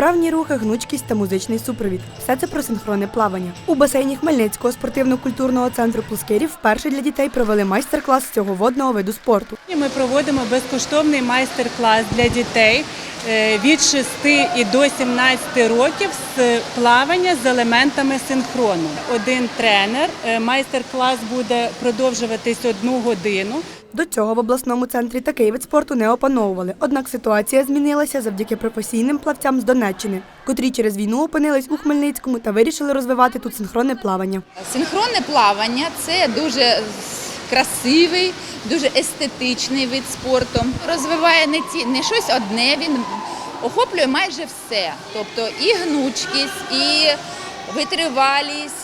плавні рухи, гнучкість та музичний супровід. Все це про синхронне плавання. У басейні Хмельницького спортивно-культурного центру Плускирів вперше для дітей провели майстер-клас з цього водного виду спорту. Ми проводимо безкоштовний майстер-клас для дітей від 6 і до 17 років з плавання з елементами синхрону. Один тренер. е, Майстер-клас буде продовжуватись одну годину. До цього в обласному центрі такий вид спорту не опановували. Однак ситуація змінилася завдяки професійним плавцям з Донеччини, котрі через війну опинились у Хмельницькому та вирішили розвивати тут синхронне плавання. Синхронне плавання це дуже красивий, дуже естетичний вид спорту. Розвиває не ті не щось одне, він охоплює майже все. Тобто і гнучкість, і витривалість,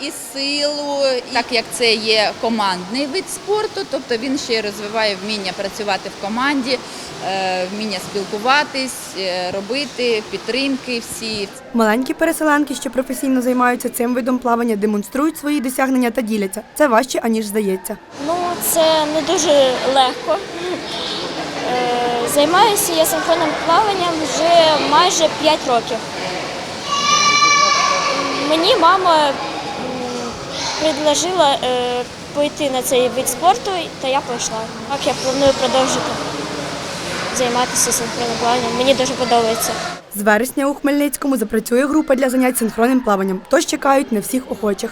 і силу, так як це є командний вид спорту, тобто він ще й розвиває вміння працювати в команді, е, вміння спілкуватись, е, робити підтримки всі. Маленькі переселенки, що професійно займаються цим видом плавання, демонструють свої досягнення та діляться. Це важче, аніж здається. Ну, це не дуже легко. Е, Займаюся я синхронним плаванням вже майже 5 років. Мені мама предложила е, пойти на цей вид спорту, та я пішла. Так я планую продовжити займатися синхронним плаванням. Мені дуже подобається. З вересня у Хмельницькому запрацює група для занять синхронним плаванням, тож чекають на всіх охочих.